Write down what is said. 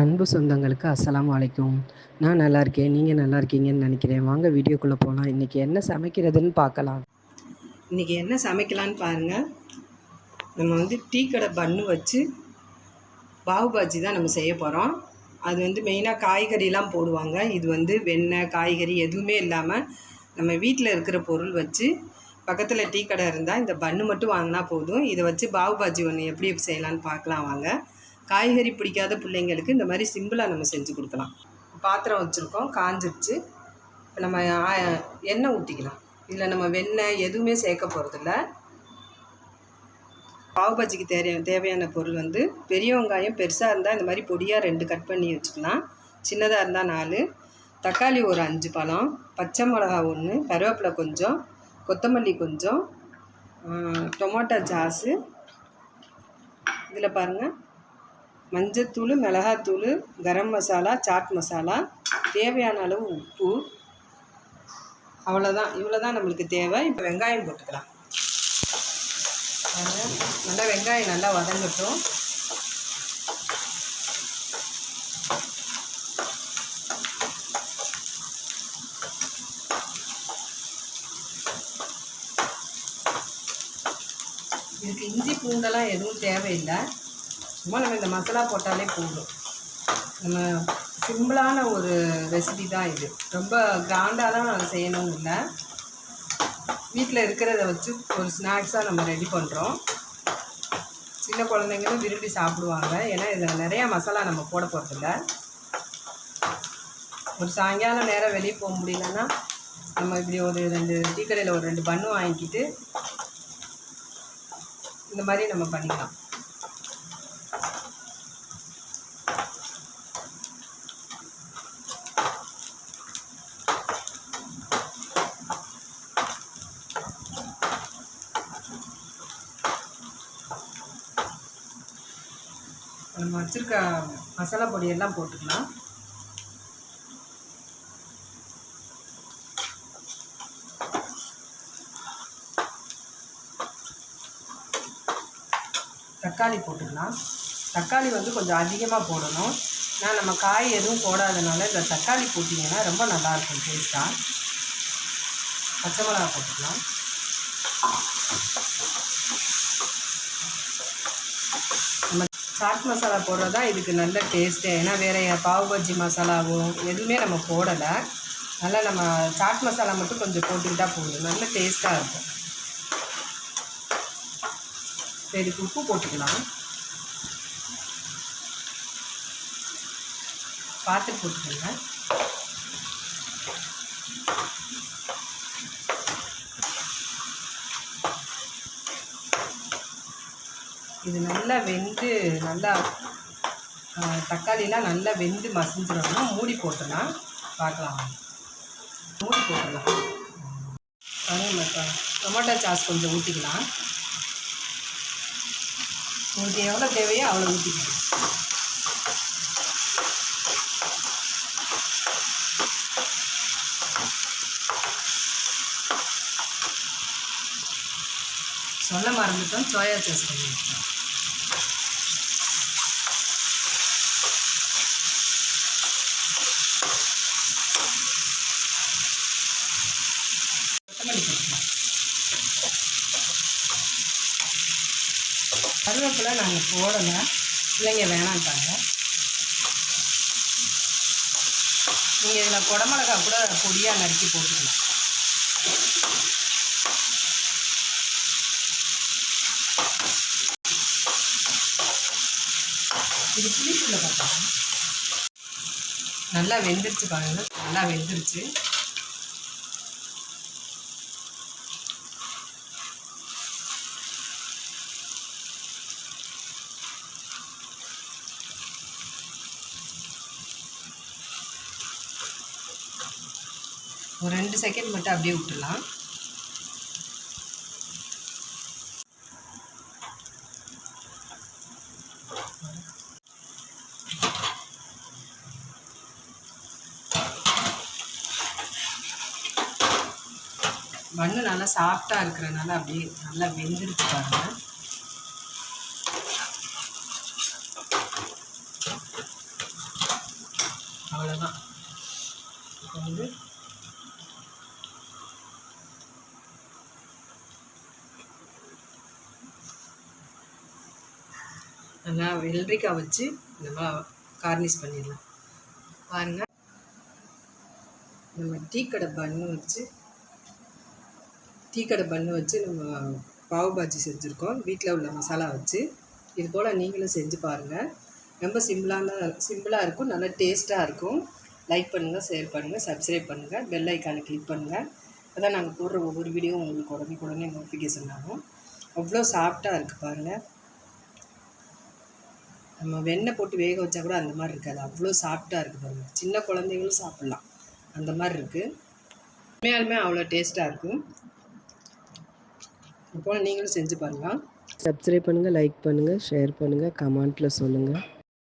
அன்பு சொந்தங்களுக்கு அஸ்லாம் அலைக்கும். நான் நல்லா இருக்கேன் நீங்கள் நல்லா இருக்கீங்கன்னு நினைக்கிறேன். வாங்க வீடியோக்குள்ளே போகலாம் இன்றைக்கி என்ன சமைக்கிறதுன்னு பார்க்கலாம். இன்றைக்கி என்ன சமைக்கலான்னு பாருங்கள் நம்ம வந்து டீ கடை பன்னு வச்சு பாவு பாஜி தான் நம்ம செய்ய போகிறோம் அது வந்து மெயினாக காய்கறிலாம் போடுவாங்க. இது வந்து வெண்ணெய் காய்கறி எதுவுமே இல்லாமல் நம்ம வீட்டில் இருக்கிற பொருள் வச்சு பக்கத்தில் டீ கடை இருந்தால் இந்த பன்னு மட்டும் வாங்கினா போதும். இதை வச்சு பாவு பாஜி ஒன்று எப்படி செய்யலான்னு பார்க்கலாம் வாங்க. காய்கறி பிடிக்காத பிள்ளைங்களுக்கு இந்த மாதிரி சிம்பிளாக நம்ம செஞ்சு கொடுக்கலாம். பாத்திரம் வச்சுருக்கோம் காஞ்சிடுச்சு இப்போ நம்ம எண்ணெய் ஊற்றிக்கலாம் இதில் நம்ம வெண்ணெய் எதுவுமே சேர்க்க போகிறதில்ல பாவு பஜ்ஜிக்கு தேவையான தேவையான பொருள் வந்து பெரிய வெங்காயம் பெருசாக இருந்தால் இந்த மாதிரி பொடியாக ரெண்டு கட் பண்ணி வச்சுக்கலாம். சின்னதாக இருந்தால் நாலு. தக்காளி ஒரு அஞ்சு பழம். பச்சை மிளகா ஒன்று கருவேப்பிலை கொஞ்சம். கொத்தமல்லி கொஞ்சம். ஆ, டொமேட்டோ ஜாஸு. இதில் பாருங்கள் மஞ்சத்தூள் மிளகாத்தூள் கரம் மசாலா சாட் மசாலா தேவையான அளவு உப்பு. அவ்வளோதான் இவ்வளோ தான் நம்மளுக்கு தேவை. இப்போ வெங்காயம் போட்டுக்கலாம். நல்லா வெங்காயம் நல்லா வதங்கட்டும். இதுக்கு இஞ்சி பூண்டெல்லாம் எதுவும் தேவையில்லை. சும்மா நம்ம இந்த மசாலா போட்டாலே போதும். நம்ம சிம்பிளான ஒரு ரெசிபி தான் இது. ரொம்ப கிராண்டாலாம் செய்யணும் இல்லை. வீட்டில் இருக்கிறத வச்சு ஒரு ஸ்நாக்ஸாக நம்ம ரெடி பண்ணுறோம் சின்ன குழந்தைங்களும் விரும்பி சாப்பிடுவாங்க. ஏன்னா இதில் நிறையா மசாலா நம்ம போட போகிறதில்ல ஒரு சாயங்காலம் நேரம் வெளியே போக முடியலன்னா நம்ம இப்படி ஒரு ரெண்டு டீ கடையில் ஒரு ரெண்டு பண்ணு வாங்கிக்கிட்டு இந்த மாதிரி நம்ம பண்ணிக்கலாம். வச்சுருக்க மசாலா பொடியெல்லாம் போட்டுக்கலாம். தக்காளி போட்டுக்கலாம். தக்காளி வந்து கொஞ்சம் அதிகமாக போடணும். நான் நம்ம காய் எதுவும் போடாதனால இந்த தக்காளி போட்டிங்கன்னா ரொம்ப நல்லாயிருக்கும் டேஸ்ட்டாக பச்சை மிளகா போட்டுக்கலாம் நம்ம சாட் மசாலா போடுறது தான் இதுக்கு நல்ல டேஸ்ட்டு ஏன்னா வேறு பாவ் பஜ்ஜி மசாலாவும் எதுவுமே நம்ம போடலை. நல்லா நம்ம சாட் மசாலா மட்டும் கொஞ்சம் போட்டுக்கிட்டால் போதும். நல்ல டேஸ்ட்டாக இருக்கும். சரி இதுக்கு உப்பு போட்டுக்கலாம். பார்த்து போட்டுக்கோங்க. இது நல்லா வெந்து நல்லா தக்காளிலாம் நல்லா வெந்து மசிஞ்சிடணும். மூடி போட்டுடலாம். பார்க்கலாம். மூடி போட்டுடலாம். பாருங்க டொமேட்டோ சாஸ் கொஞ்சம் ஊற்றிக்கலாம் உங்களுக்கு எவ்வளோ தேவையோ அவ்வளோ ஊற்றிக்கலாம் சொல்ல மறந்துட்டோம். சோயா சாஸ் கொஞ்சம் கருவேப்பிலை நாங்கள் போடலை. பிள்ளைங்க வேணாம்ட்டாங்க நீங்கள் இதில் குடமிளகா கூட பொடியாக நறுக்கி போட்டுக்கலாம். இது புளிப்புள்ள பார்த்தா நல்லா வெந்துருச்சு பாருங்கள் நல்லா வெந்துருச்சு. ஒரு ரெண்டு செகண்ட் மட்டும் அப்படியே விட்டுடலாம் மண்ணு நல்லா சாஃப்டாக இருக்கிறனால அப்படியே நல்லா வெந்திருக்கு பாருங்க. அவ்வளோதான் இப்போ வந்து நல்லா வெள்ளரிக்காய் வச்சு நம்ம கார்னிஷ் பண்ணிடலாம். பாருங்கள் நம்ம டீ கடை பண்ணு வச்சு டீ கடை பண்ணு வச்சு நம்ம பாவு பாஜி செஞ்சுருக்கோம். வீட்டில் உள்ள மசாலா வச்சு. இது போல் நீங்களும் செஞ்சு பாருங்கள் ரொம்ப சிம்பிளான சிம்பிளாக இருக்கும் நல்லா டேஸ்ட்டாக இருக்கும். லைக் பண்ணுங்கள் ஷேர் பண்ணுங்கள் சப்ஸ்கிரைப் பண்ணுங்கள் பெல் ஐக்கானை கிளிக் பண்ணுங்கள் அதான் நாங்கள் போடுற ஒவ்வொரு வீடியோவும் உங்களுக்கு உடனே உடனே நோட்டிஃபிகேஷன் ஆகும். அவ்வளோ சாஃப்டாக இருக்குது பாருங்கள் நம்ம வெண்ணெய் போட்டு வேக வச்சா கூட அந்த மாதிரி இருக்காது. அவ்வளோ சாஃப்டாக இருக்குது பாருங்கள் சின்ன குழந்தைங்களும் சாப்பிட்லாம். அந்த மாதிரி இருக்குது உண்மையாலுமே அவ்வளோ டேஸ்ட்டாக இருக்கும். இப்போ நீங்களும் செஞ்சு பாருங்கள் சப்ஸ்கிரைப் பண்ணுங்கள் லைக் பண்ணுங்கள் ஷேர் பண்ணுங்கள் கமெண்ட்டில் சொல்லுங்கள்